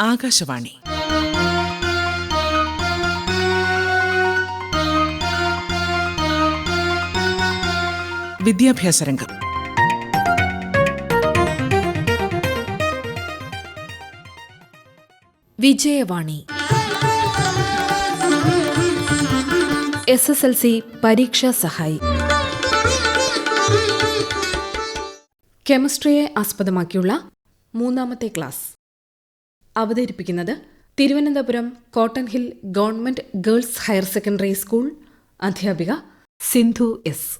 ആകാശവാണി. വിദ്യാഭ്യാസ രംഗം. Vijayavani. S S L C പരീക്ഷാ സഹായി. കെമിസ്ട്രിയെ ആസ്പദമാക്കിയുള്ള മൂന്നാമത്തെ ക്ലാസ്. അവതരിപ്പിക്കുന്നത് Thiruvananthapuram cotton hill government girls higher secondary school അധ്യാപിക സിന്ധു എസ്.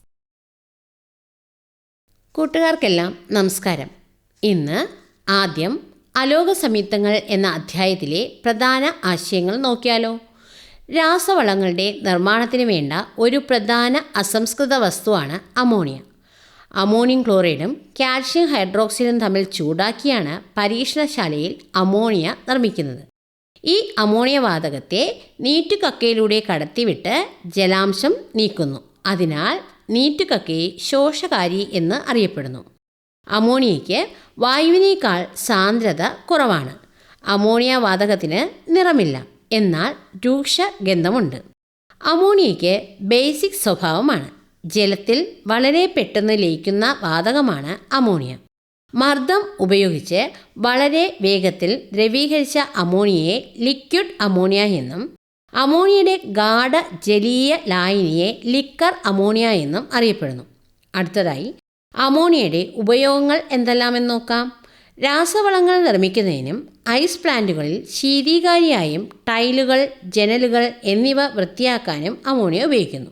കൂട്ടുകാർക്കെല്ലാം നമസ്കാരം. ഇന്ന് ആദ്യം അലോക സംയുക്തങ്ങൾ എന്ന അധ്യായത്തിലെ പ്രധാന ആശയങ്ങൾ നോക്കിയാലോ. രാസവളങ്ങളുടെ നിർമ്മാണത്തിന് വേണ്ട ഒരു പ്രധാന അസംസ്കൃത വസ്തുവാണ് അമോണിയ. അമോണിയം ക്ലോറൈഡും കാൽഷ്യം ഹൈഡ്രോക്സൈഡും തമ്മിൽ ചൂടാക്കിയാണ് പരീക്ഷണശാലയിൽ അമോണിയ നിർമ്മിക്കുന്നത്. ഈ അമോണിയ വാതകത്തെ നീറ്റുകക്കയിലൂടെ കടത്തിവിട്ട് ജലാംശം നീക്കുന്നു. അതിനാൽ നീറ്റുകക്കയെ ശോഷകാരി എന്ന് അറിയപ്പെടുന്നു. അമോണിയയ്ക്ക് വായുവിനേക്കാൾ സാന്ദ്രത കുറവാണ്. അമോണിയ വാതകത്തിന് നിറമില്ല. എന്നാൽ രൂക്ഷ ഗന്ധമുണ്ട് അമോണിയയ്ക്ക് ബേസിക് സ്വഭാവമാണ്. ജലത്തിൽ വളരെ പെട്ടെന്ന് ലയിക്കുന്ന വാതകമാണ് അമോണിയ. മർദ്ദം ഉപയോഗിച്ച് വളരെ വേഗത്തിൽ ദ്രവീകരിച്ച അമോണിയയെ ലിക്വിഡ് അമോണിയ എന്നും അമോണിയയുടെ ഗാഢ ജലീയ ലായനിയെ ലിക്കർ അമോണിയ എന്നും അറിയപ്പെടുന്നു. അടുത്തതായി അമോണിയയുടെ ഉപയോഗങ്ങൾ എന്തെല്ലാമെന്ന് നോക്കാം. രാസവളങ്ങൾ നിർമ്മിക്കുന്നതിനും ഐസ് പ്ലാന്റുകളിൽ ശീതീകാരിയായും ടൈലുകൾ ജനലുകൾ എന്നിവ വൃത്തിയാക്കാനും അമോണിയ ഉപയോഗിക്കുന്നു.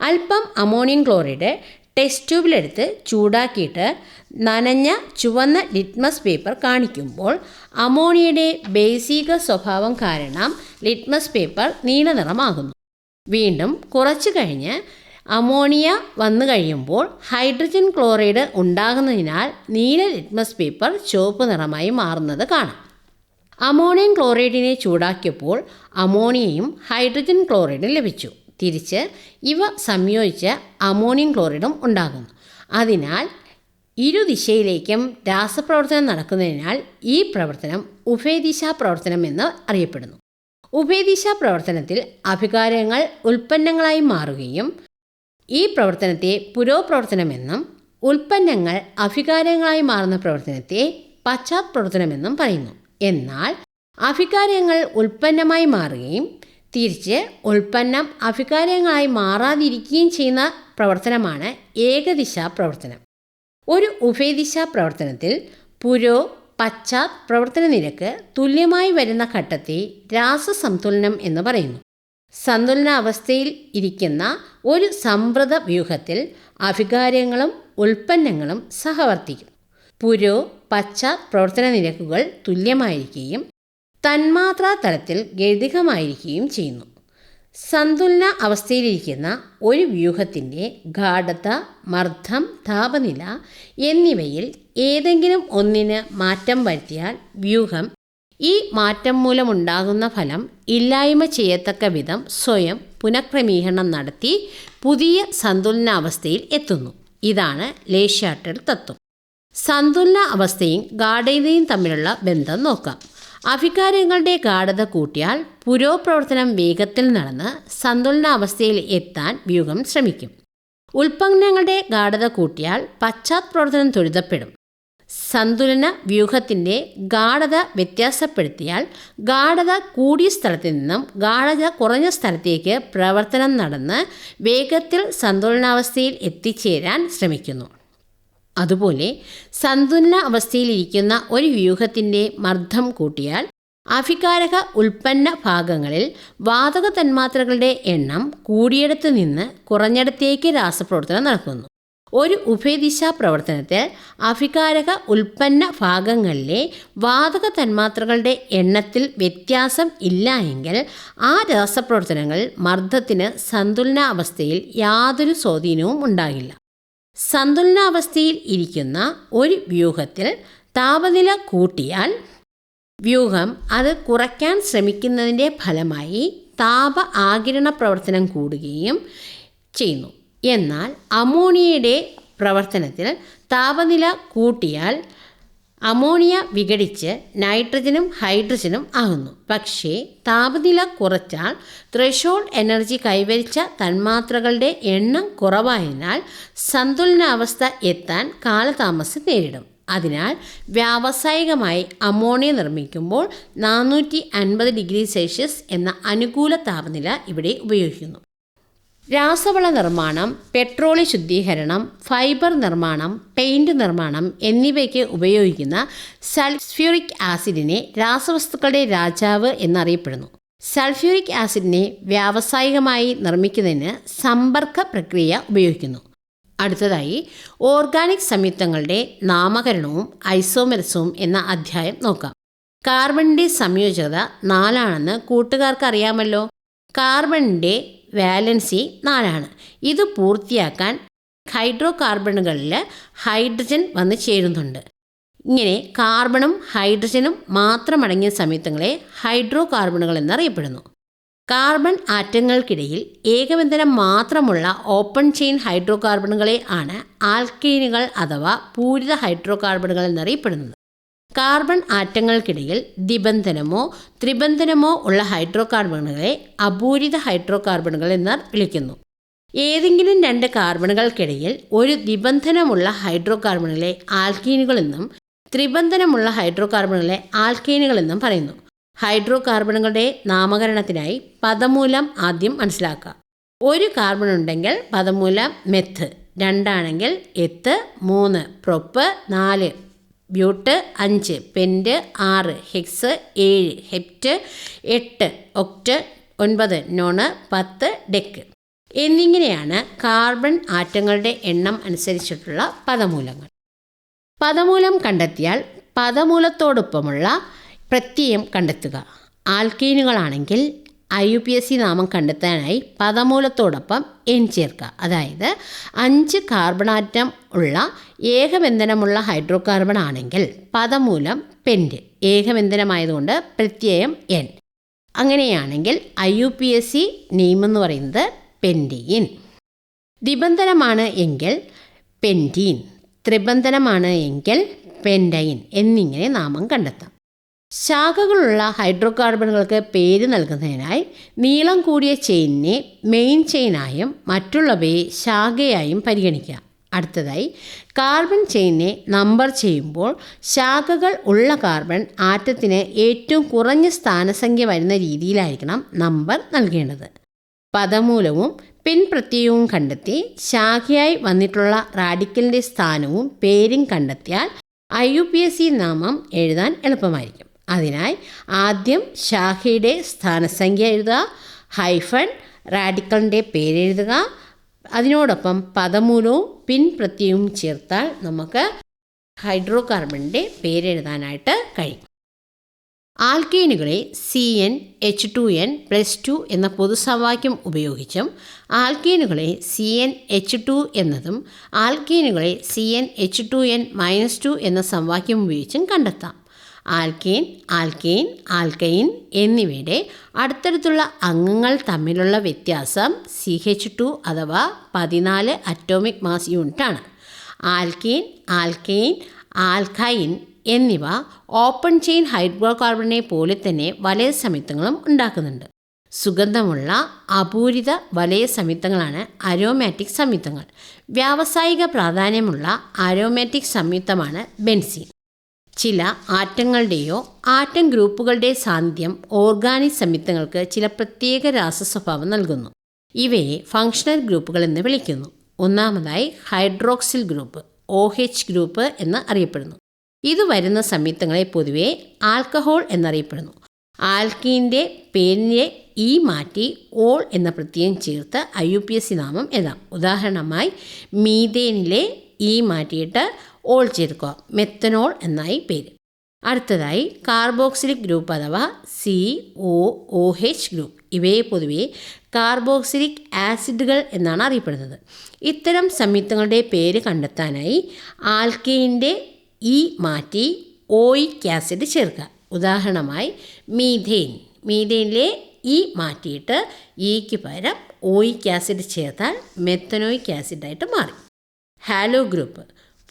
അല്പം അമോണിയം ക്ലോറൈഡ് ടെസ്റ്റ് ട്യൂബിലെടുത്ത് ചൂടാക്കിയിട്ട് നനഞ്ഞ ചുവന്ന ലിറ്റ്മസ് പേപ്പർ കാണിക്കുമ്പോൾ അമോണിയയുടെ ബേസിക സ്വഭാവം കാരണം ലിറ്റ്മസ് പേപ്പർ നീല നീലനിറമാകുന്നു വീണ്ടും കുറച്ചു കഴിഞ്ഞ് അമോണിയ വന്നു കഴിയുമ്പോൾ ഹൈഡ്രജൻ ക്ലോറൈഡ് ഉണ്ടാകുന്നതിനാൽ നീല ലിറ്റ്മസ് പേപ്പർ ചുവപ്പ് നിറമായി മാറുന്നത് കാണാം. അമോണിയം ക്ലോറൈഡിനെ ചൂടാക്കിയപ്പോൾ അമോണിയയും ഹൈഡ്രജൻ ക്ലോറൈഡും ലഭിച്ചു. തിരിച്ച് ഇവ സംയോജിച്ച് അമോണിയം ക്ലോറൈഡും ഉണ്ടാകുന്നു. അതിനാൽ ഇരുദിശയിലേക്കും രാസപ്രവർത്തനം നടക്കുന്നതിനാൽ ഈ പ്രവർത്തനം ഉഭയദിശാ പ്രവർത്തനം എന്ന് അറിയപ്പെടുന്നു. ഉഭയദിശാ പ്രവർത്തനത്തിൽ അഭികാരങ്ങൾ ഉൽപ്പന്നങ്ങളായി മാറുകയും ഈ പ്രവർത്തനത്തെ പുരോപ്രവർത്തനമെന്നും ഉൽപ്പന്നങ്ങൾ അഭികാരങ്ങളായി മാറുന്ന പ്രവർത്തനത്തെ പശ്ചാത്പ്രവർത്തനമെന്നും പറയുന്നു. എന്നാൽ അഭികാരങ്ങൾ ഉൽപ്പന്നമായി മാറുകയും തിരിച്ച് ഉൽപ്പന്നം അഭികാരങ്ങളായി മാറാതിരിക്കുകയും ചെയ്യുന്ന പ്രവർത്തനമാണ് ഏകദിശാ പ്രവർത്തനം. ഒരു ഉഭയദിശാ പ്രവർത്തനത്തിൽ പുരോ പശ്ചാത് പ്രവർത്തന നിരക്ക് തുല്യമായി വരുന്ന ഘട്ടത്തെ രാസസംതുലനം എന്ന് പറയുന്നു. സന്തുലനാവസ്ഥയിൽ ഇരിക്കുന്ന ഒരു സംവൃത വ്യൂഹത്തിൽ അഭികാരങ്ങളും ഉൽപ്പന്നങ്ങളും സഹവർത്തിക്കും പുരോ പശ്ചാത് പ്രവർത്തന നിരക്കുകൾ തുല്യമായിരിക്കുകയും തന്മാത്രാ തലത്തിൽ ഗതികമായിരിക്കുകയും ചെയ്യുന്നു. സന്തുലന അവസ്ഥയിലിരിക്കുന്ന ഒരു വ്യൂഹത്തിന്റെ ഗാഠത മർദ്ദം താപനില എന്നിവയിൽ ഏതെങ്കിലും ഒന്നിന് മാറ്റം വരുത്തിയാൽ വ്യൂഹം ഈ മാറ്റം മൂലമുണ്ടാകുന്ന ഫലം ഇല്ലായ്മ ചെയ്യത്തക്ക വിധം സ്വയം പുനഃക്രമീകരണം നടത്തി പുതിയ സന്തുലനാവസ്ഥയിൽ എത്തുന്നു. ഇതാണ് ലേഷ്യാട്ടൽ തത്വം. സന്തുലന അവസ്ഥയും ഗാഠതയും തമ്മിലുള്ള ബന്ധം നോക്കാം. അഭികാരങ്ങളുടെ ഗാഠത കൂട്ടിയാൽ പുരോപ്രവർത്തനം വേഗത്തിൽ നടന്ന് സന്തുലനാവസ്ഥയിൽ എത്താൻ വ്യൂഹം ശ്രമിക്കും. ഉൽപ്പന്നങ്ങളുടെ ഗാഠത കൂട്ടിയാൽ പശ്ചാത്പ്രവർത്തനം ത്വരിതപ്പെടും. സന്തുലന വ്യൂഹത്തിന്റെ ഗാഠത വ്യത്യാസപ്പെടുത്തിയാൽ ഗാഠത കൂടിയ സ്ഥലത്ത് നിന്നും ഗാഠത കുറഞ്ഞ സ്ഥലത്തേക്ക് പ്രവർത്തനം നടന്ന് വേഗത്തിൽ സന്തുലനാവസ്ഥയിൽ എത്തിച്ചേരാൻ ശ്രമിക്കുന്നു. അതുപോലെ സന്തുലന അവസ്ഥയിലിരിക്കുന്ന ഒരു വ്യൂഹത്തിന്റെ മർദ്ദം കൂട്ടിയാൽ അഭികാരക ഉൽപ്പന്ന ഭാഗങ്ങളിൽ വാതക തന്മാത്രകളുടെ എണ്ണം കൂടിയിടത്ത് നിന്ന് കുറഞ്ഞിടത്തേക്ക് രാസപ്രവർത്തനം നടക്കുന്നു. ഒരു ഉഭയദിശാ പ്രവർത്തനത്തിൽ അഭികാരക ഉൽപ്പന്ന ഭാഗങ്ങളിലെ വാതക തന്മാത്രകളുടെ എണ്ണത്തിൽ വ്യത്യാസം ഇല്ല എങ്കിൽ ആ രാസപ്രവർത്തനങ്ങൾ മർദ്ദത്തിന് സന്തുലനാവസ്ഥയിൽ യാതൊരു സ്വാധീനവും ഉണ്ടാകില്ല. സന്തുലനാവസ്ഥയിൽ ഇരിക്കുന്ന ഒരു വ്യൂഹത്തിൽ താപനില കൂട്ടിയാൽ വ്യൂഹം അത് കുറയ്ക്കാൻ ശ്രമിക്കുന്നതിന്റെ ഫലമായി താപ ആകിരണ പ്രവർത്തനം കൂടുകയും ചെയ്യുന്നു. എന്നാൽ അമോണിയയുടെ പ്രവർത്തനത്തിൽ താപനില കൂട്ടിയാൽ അമോണിയ വിഘടിച്ച് നൈട്രജനും ഹൈഡ്രജനും ആകുന്നു. പക്ഷേ താപനില കുറച്ചാൽ ത്രഷോൾഡ് എനർജി കൈവരിച്ച തന്മാത്രകളുടെ എണ്ണം കുറവായതിനാൽ സന്തുലനാവസ്ഥ എത്താൻ കാലതാമസം നേരിടും. അതിനാൽ വ്യാവസായികമായി അമോണിയ നിർമ്മിക്കുമ്പോൾ നാനൂറ്റി അൻപത് ഡിഗ്രി സെൽഷ്യസ് എന്ന അനുകൂല താപനില ഇവിടെ ഉപയോഗിക്കുന്നു. രാസവള നിർമ്മാണം പെട്രോളി ശുദ്ധീകരണം ഫൈബർ നിർമ്മാണം പെയിന്റ് നിർമ്മാണം എന്നിവയ്ക്ക് ഉപയോഗിക്കുന്ന സൾഫ്യൂറിക് ആസിഡിനെ രാസവസ്തുക്കളുടെ രാജാവ് എന്നറിയപ്പെടുന്നു. സൾഫ്യൂറിക് ആസിഡിനെ വ്യാവസായികമായി നിർമ്മിക്കുന്നതിന് സമ്പർക്ക പ്രക്രിയ ഉപയോഗിക്കുന്നു. അടുത്തതായി ഓർഗാനിക് സംയുക്തങ്ങളുടെ നാമകരണവും ഐസോമെറിസവും എന്ന അധ്യായം നോക്കാം. കാർബണിന്റെ സംയോജകത നാലാണെന്ന് കൂട്ടുകാർക്ക് അറിയാമല്ലോ കാർബണിന്റെ വാലൻസി നാലാണ്. ഇത് പൂർത്തിയാക്കാൻ ഹൈഡ്രോ കാർബണുകളിൽ ഹൈഡ്രജൻ വന്ന് ചേരുന്നുണ്ട്. ഇങ്ങനെ കാർബണും ഹൈഡ്രജനും മാത്രമടങ്ങിയ സംയുക്തങ്ങളെ ഹൈഡ്രോ കാർബണുകൾ എന്നറിയപ്പെടുന്നു. കാർബൺ ആറ്റങ്ങൾക്കിടയിൽ ഏകബന്ധനം മാത്രമുള്ള ഓപ്പൺ ചെയിൻ ഹൈഡ്രോ കാർബണുകളെ ആണ് ആൽക്കീനുകൾ അഥവാ പൂരിത ഹൈഡ്രോ കാർബണുകൾ എന്നറിയപ്പെടുന്നത്. കാർബൺ ആറ്റങ്ങൾക്കിടയിൽ ദ്വിബന്ധനമോ ത്രിബന്ധനമോ ഉള്ള ഹൈഡ്രോ കാർബണുകളെ അപൂരിത ഹൈഡ്രോ കാർബണുകൾ എന്ന് വിളിക്കുന്നു. ഏതെങ്കിലും രണ്ട് കാർബണുകൾക്കിടയിൽ ഒരു ദ്വിബന്ധനമുള്ള ഹൈഡ്രോ കാർബണുകളെ ആൽക്കീനുകളെന്നും ത്രിബന്ധനമുള്ള ഹൈഡ്രോ കാർബണുകളെ ആൽക്കേനുകളെന്നും പറയുന്നു. ഹൈഡ്രോ കാർബണുകളുടെ നാമകരണത്തിനായി പദമൂലം ആദ്യം മനസ്സിലാക്കുക ഒരു കാർബൺ ഉണ്ടെങ്കിൽ പദമൂലം മെത്ത് രണ്ടാണെങ്കിൽ എത്ത് മൂന്ന് പ്രൊപ്പ് നാല് ബ്യൂട്ട് അഞ്ച് പെന്റ് ആറ് ഹെക്സ് ഏഴ് ഹെപ്റ്റ് എട്ട് ഒക്ട് ഒൻപത് നോണ് പത്ത് ഡെക്ക്. എന്നിങ്ങനെയാണ് കാർബൺ ആറ്റങ്ങളുടെ എണ്ണം അനുസരിച്ചിട്ടുള്ള പദമൂലങ്ങൾ. പദമൂലം കണ്ടെത്തിയാൽ പദമൂലത്തോടൊപ്പമുള്ള പ്രത്യയം കണ്ടെത്തുക. ആൽക്കീനുകളാണെങ്കിൽ I U P S C നാമം കണ്ടെത്താനായി പദമൂലത്തോടൊപ്പം എൻ ചേർക്കുക. അതായത് അഞ്ച് കാർബണാറ്റം ഉള്ള ഏകബന്ധനമുള്ള ഹൈഡ്രോ കാർബൺ ആണെങ്കിൽ പദമൂലം പെന്റ് ഏകബന്ധനമായതുകൊണ്ട് പ്രത്യയം എൻ അങ്ങനെയാണെങ്കിൽ I U P S C name എന്ന് പറയുന്നത് പെന്റീൻ ദ്വിബന്ധനമാണ് എങ്കിൽ പെന്റീൻ ത്രിബന്ധനമാണ് എങ്കിൽ പെന്റൈൻ എന്നിങ്ങനെ നാമം കണ്ടെത്താം. ശാഖകളുള്ള ഹൈഡ്രോ കാർബണുകൾക്ക് പേര് നൽകുന്നതിനായി നീളം കൂടിയ ചെയിനിനെ മെയിൻ ചെയിനായും മറ്റുള്ളവയെ ശാഖയായും പരിഗണിക്കുക. അടുത്തതായി കാർബൺ ചെയിനിനെ നമ്പർ ചെയ്യുമ്പോൾ ശാഖകൾ ഉള്ള കാർബൺ ആറ്റത്തിന് ഏറ്റവും കുറഞ്ഞ സ്ഥാനസംഖ്യ വരുന്ന രീതിയിലായിരിക്കണം നമ്പർ നൽകേണ്ടത്. പദമൂലവും പിൻപ്രത്യയവും കണ്ടെത്തി ശാഖയായി വന്നിട്ടുള്ള റാഡിക്കലിന്റെ സ്ഥാനവും പേരും കണ്ടെത്തിയാൽ I U P S C നാമം എഴുതാൻ എളുപ്പമായിരിക്കും. അതിനായി ആദ്യം ശാഖയുടെ സ്ഥാനസംഖ്യ എഴുതുക ഹൈഫൺ റാഡിക്കലിന്റെ പേരെഴുതുക അതിനോടൊപ്പം പദമൂലവും പിൻപ്രത്യവും ചേർത്താൽ നമുക്ക് ഹൈഡ്രോ കാർബണിന്റെ പേരെഴുതാനായിട്ട് കഴിയും. ആൽക്കീനുകളെ C N H two N plus two എന്ന പൊതുസവാക്യം ഉപയോഗിച്ചും ആൽക്കീനുകളെ സി എൻ എച്ച് ടു എന്നതും ആൽക്കീനുകളെ C N H two N minus two എന്ന സമവാക്യം ഉപയോഗിച്ചും കണ്ടെത്താം. ആൽക്കേൻ ആൽക്കീൻ ആൽക്കൈൻ എന്നിവയുടെ അടുത്തടുത്തുള്ള അംഗങ്ങൾ തമ്മിലുള്ള വ്യത്യാസം സി എച്ച് ടു അഥവാ പതിനാല് അറ്റോമിക് മാസ് യൂണിറ്റാണ് ആൽക്കീൻ ആൽക്കൈൻ എന്നിവ ഓപ്പൺ ചെയിൻ ഹൈഡ്രോ കാർബണെ പോലെ തന്നെ വലയ സംയുക്തങ്ങളും ഉണ്ടാക്കുന്നുണ്ട്. സുഗന്ധമുള്ള അപൂരിത വലയ സംയുക്തങ്ങളാണ് അരോമാറ്റിക് സംയുക്തങ്ങൾ. വ്യാവസായിക പ്രാധാന്യമുള്ള അരോമാറ്റിക് സംയുക്തമാണ് ബെൻസീൻ. ചില ആറ്റങ്ങളുടെയോ ആറ്റം ഗ്രൂപ്പുകളുടെ സാന്നിധ്യം ഓർഗാനിക് സംയുക്തങ്ങൾക്ക് ചില പ്രത്യേക രാസസ്വഭാവം നൽകുന്നു. ഇവയെ ഫങ്ഷണൽ ഗ്രൂപ്പുകൾ എന്ന് വിളിക്കുന്നു. ഒന്നാമതായി hydroxyl group O H group എന്ന് അറിയപ്പെടുന്നു. ഇത് വരുന്ന സംയുക്തങ്ങളെ പൊതുവെ ആൽക്കഹോൾ എന്നറിയപ്പെടുന്നു. ആൽക്കീന്റെ പേരിനെ ഈ മാറ്റി ഓൾ എന്ന പ്രത്യയം ചേർത്ത് I U P S C നാമം എഴുതാം. ഉദാഹരണമായി മീതേനിലെ ഈ മാറ്റിയിട്ട് ഓൾ മെത്തനോൾ എന്നായി പേര്. അടുത്തതായി കാർബോക്സിലിക് ഗ്രൂപ്പ് അഥവാ C O O H group ഇവയെ പൊതുവെ കാർബോക്സിലിക് ആസിഡുകൾ എന്നാണ് അറിയപ്പെടുന്നത്. ഇത്തരം സംയുക്തങ്ങളുടെ പേര് കണ്ടെത്താനായി ആൽക്കെയിന്റെ ഇ മാറ്റി ഓയിക് ആസിഡ് ചേർക്കുക. ഉദാഹരണമായി മീഥെയിൻ മീഥെയിനിലെ ഇ മാറ്റിയിട്ട് ഇക്ക് പകരം ഓയിക് ആസിഡ് ചേർത്താൽ മെത്തനോയിക് ആസിഡായിട്ട് മാറി. Halo group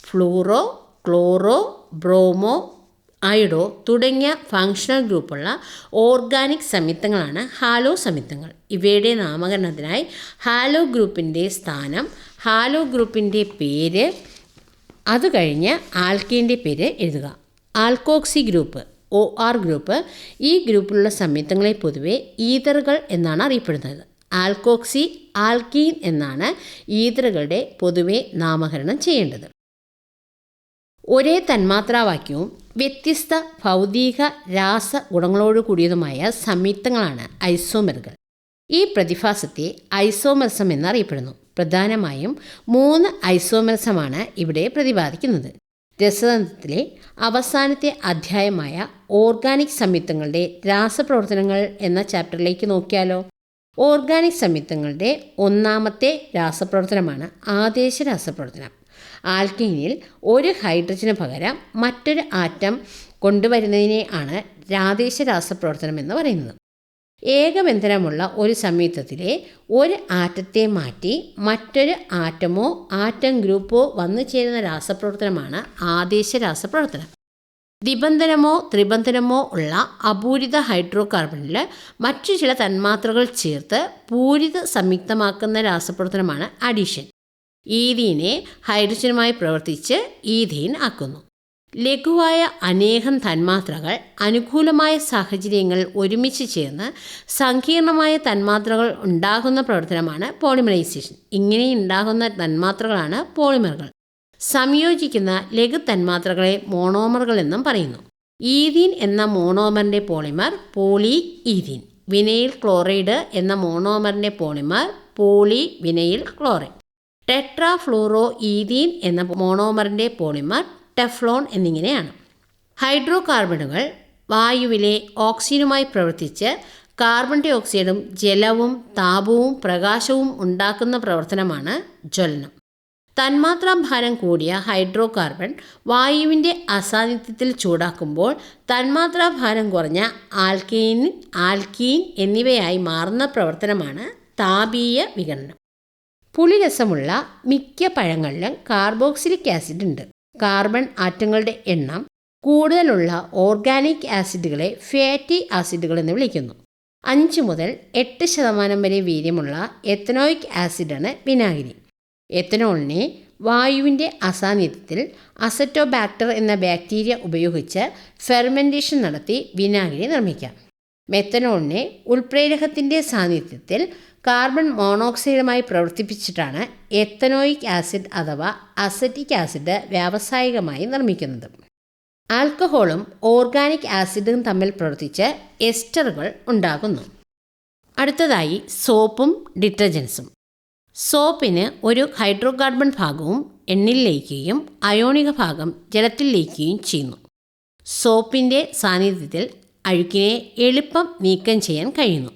fluoro chloro bromo iodo തുടങ്ങിയ ഫങ്ഷണൽ ഗ്രൂപ്പുള്ള ഓർഗാനിക് സംയുക്തങ്ങളാണ് ഹാലോ സംയുക്തങ്ങൾ. ഇവയുടെ നാമകരണത്തിനായി ഹാലോ ഗ്രൂപ്പിന്റെ സ്ഥാനം ഹാലോ ഗ്രൂപ്പിന്റെ പേര് അത് കഴിഞ്ഞ് ആൽക്കീന്റെ പേര് എഴുതുക. Alkoxy group O R group ഈ ഗ്രൂപ്പിലുള്ള സംയുക്തങ്ങളെ പൊതുവെ ഈതറുകൾ എന്നാണ് അറിയപ്പെടുന്നത്. ആൽക്കോക്സി ആൽക്കീൻ എന്നാണ് ഈതറുകളുടെ പൊതുവെ നാമകരണം ചെയ്യേണ്ടത്. ഒരേ തന്മാത്രാവാക്യവും വ്യത്യസ്ത ഭൗതിക രാസ ഗുണങ്ങളോട് കൂടിയതുമായ സംയുക്തങ്ങളാണ് ഐസോമറുകൾ. ഈ പ്രതിഭാസത്തെ ഐസോമർസം എന്നറിയപ്പെടുന്നു. പ്രധാനമായും മൂന്ന് ഐസോമർസമാണ് ഇവിടെ പ്രതിപാദിക്കുന്നത്. രസതന്ത്രത്തിലെ അവസാനത്തെ അധ്യായമായ ഓർഗാനിക് സംയുക്തങ്ങളുടെ രാസപ്രവർത്തനങ്ങൾ എന്ന ചാപ്റ്ററിലേക്ക് നോക്കിയാലോ? ഓർഗാനിക് സംയുക്തങ്ങളുടെ ഒന്നാമത്തെ രാസപ്രവർത്തനമാണ് ആദേശ രാസപ്രവർത്തനം. ആൽക്കീനിൽ ഒരു ഹൈഡ്രജന് പകരം മറ്റൊരു ആറ്റം കൊണ്ടുവരുന്നതിനെ ആണ് രാദേശ രാസപ്രവർത്തനം എന്ന് പറയുന്നത്. ഏകബന്ധനമുള്ള ഒരു സംയുക്തത്തിലെ ഒരു ആറ്റത്തെ മാറ്റി മറ്റൊരു ആറ്റമോ ആറ്റം ഗ്രൂപ്പോ വന്നു ചേരുന്ന രാസപ്രവർത്തനമാണ് ആദേശ രാസപ്രവർത്തനം ദിബന്ധനമോ ത്രിബന്ധനമോ ഉള്ള അപൂരിത ഹൈഡ്രോ കാർബണിൽ മറ്റു ചില തന്മാത്രകൾ ചേർത്ത് പൂരിത സംയുക്തമാക്കുന്ന രാസപ്രവർത്തനമാണ് അഡീഷൻ. ഈഥീനെ ഹൈഡ്രജനുമായി പ്രവർത്തിച്ച് ഈഥീൻ ആക്കുന്നു. ലഘുവായ അനേകം തന്മാത്രകൾ അനുകൂലമായ സാഹചര്യങ്ങൾ ഒരുമിച്ച് ചേർന്ന് സങ്കീർണമായ തന്മാത്രകൾ ഉണ്ടാകുന്ന പ്രവർത്തനമാണ് പോളിമറൈസേഷൻ. ഇങ്ങനെ ഉണ്ടാകുന്ന തന്മാത്രകളാണ് പോളിമറുകൾ. സംയോജിക്കുന്ന ലഘു തന്മാത്രകളെ മോണോമറുകൾ എന്നും പറയുന്നു. ഈദീൻ എന്ന മോണോമറിന്റെ polymer polyethene vinyl chloride എന്ന മോണോമറിന്റെ polymer polyvinyl chloride tetrafluoro ethene എന്ന മോണോമറിന്റെ പോളിമർ ടെഫ്ലോൺ എന്നിങ്ങനെയാണ്. ഹൈഡ്രോ കാർബണുകൾ വായുവിലെ ഓക്സിജനുമായി പ്രവർത്തിച്ച് കാർബൺ ഡൈ ഓക്സൈഡും ജലവും താപവും പ്രകാശവും ഉണ്ടാക്കുന്ന പ്രവർത്തനമാണ് ജ്വലനം. തന്മാത്രാഭാരം കൂടിയ ഹൈഡ്രോ കാർബൺ വായുവിന്റെ അസാന്നിധ്യത്തിൽ ചൂടാക്കുമ്പോൾ തന്മാത്രാഭാരം കുറഞ്ഞ ആൽക്കീൻ ആൽക്കീൻ എന്നിവയായി മാറുന്ന പ്രവർത്തനമാണ് താപീയ വികരണം പുളിരസമുള്ള മിക്ക പഴങ്ങളിലും കാർബോക്സിലിക് ആസിഡ് ഉണ്ട്. കാർബൺ ആറ്റങ്ങളുടെ എണ്ണം കൂടുതലുള്ള ഓർഗാനിക് ആസിഡുകളെ ഫാറ്റി ആസിഡുകൾ എന്ന് വിളിക്കുന്നു. അഞ്ച് മുതൽ എട്ട് ശതമാനം വരെ വീര്യമുള്ള എത്തനോയിക് ആസിഡാണ് വിനാഗിരി. എത്തനോളിനെ വായുവിന്റെ അസാന്നിധ്യത്തിൽ അസറ്റോബാക്ടർ എന്ന ബാക്ടീരിയ ഉപയോഗിച്ച് ഫെർമെന്റേഷൻ നടത്തി വിനാഗിരി നിർമ്മിക്കാം. മെത്തനോളിനെ ഉൾപ്രേരകത്തിന്റെ സാന്നിധ്യത്തിൽ കാർബൺ മോണോക്സൈഡുമായി പ്രവർത്തിപ്പിച്ചിട്ടാണ് എത്തനോയിക് ആസിഡ് അഥവാ അസറ്റിക് ആസിഡ് വ്യാവസായികമായി നിർമ്മിക്കുന്നത്. ആൽക്കഹോളും ഓർഗാനിക് ആസിഡും തമ്മിൽ പ്രവർത്തിച്ച് എസ്റ്ററുകൾ ഉണ്ടാകുന്നു. അടുത്തതായി സോപ്പും ഡിറ്റർജൻസും. സോപ്പിന് ഒരു ഹൈഡ്രോകാർബൺ ഭാഗവും എണ്ണിൽ ലയിക്കുകയും അയോണിക ഭാഗം ജലത്തിൽ ലയിക്കുകയും ചെയ്യുന്നു. സോപ്പിന്റെ സാന്നിധ്യത്തിൽ അഴുക്കിനെ എളുപ്പം നീക്കം ചെയ്യാൻ കഴിയുന്നു.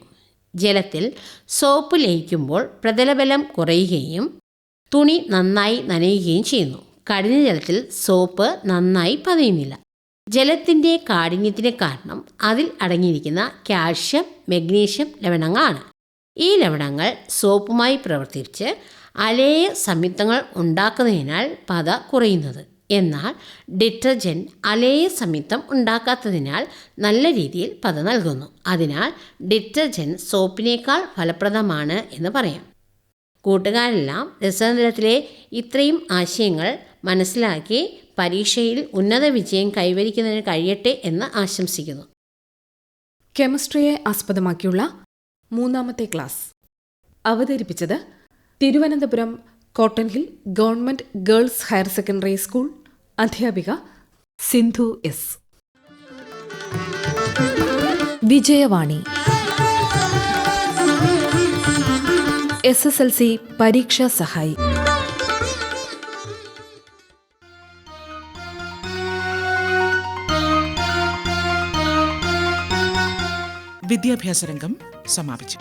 ജലത്തിൽ സോപ്പ് ലയിക്കുമ്പോൾ പ്രതലബലം കുറയുകയും തുണി നന്നായി നനയുകയും ചെയ്യുന്നു. കഠിന ജലത്തിൽ സോപ്പ് നന്നായി പതയുന്നില്ല. ജലത്തിന്റെ കാഠിന്യത്തിന് കാരണം അതിൽ അടങ്ങിയിരിക്കുന്ന കാൽഷ്യം മഗ്നീഷ്യം ലവണങ്ങളാണ്. ഈ ലവണങ്ങൾ സോപ്പുമായി പ്രവർത്തിച്ച് അലേയ സംയുക്തങ്ങൾ ഉണ്ടാക്കുന്നതിനാൽ പത കുറയുന്നത്. എന്നാൽ ഡിറ്റർജന്റ് അലേയ സംയുക്തം ഉണ്ടാക്കാത്തതിനാൽ നല്ല രീതിയിൽ പത നൽകുന്നു. അതിനാൽ ഡിറ്റർജന്റ് സോപ്പിനേക്കാൾ ഫലപ്രദമാണ് എന്ന് പറയാം. കൂട്ടുകാരെല്ലാം രസതന്ത്രത്തിലെ ഇത്രയും ആശയങ്ങൾ മനസ്സിലാക്കി പരീക്ഷയിൽ ഉന്നത വിജയം കൈവരിക്കുന്നതിന് കഴിയട്ടെ എന്ന് ആശംസിക്കുന്നു. കെമിസ്ട്രിയെ ആസ്പദമാക്കിയുള്ള മൂന്നാമത്തെ ക്ലാസ്. അവതരിപ്പിച്ചത് Thiruvananthapuram cotton hill government girls higher secondary school അധ്യാപിക Sindhu S. Vijayavani. S S L C പരീക്ഷാ സഹായി. വിദ്യാഭ്യാസ രംഗം സമാപിച്ചു.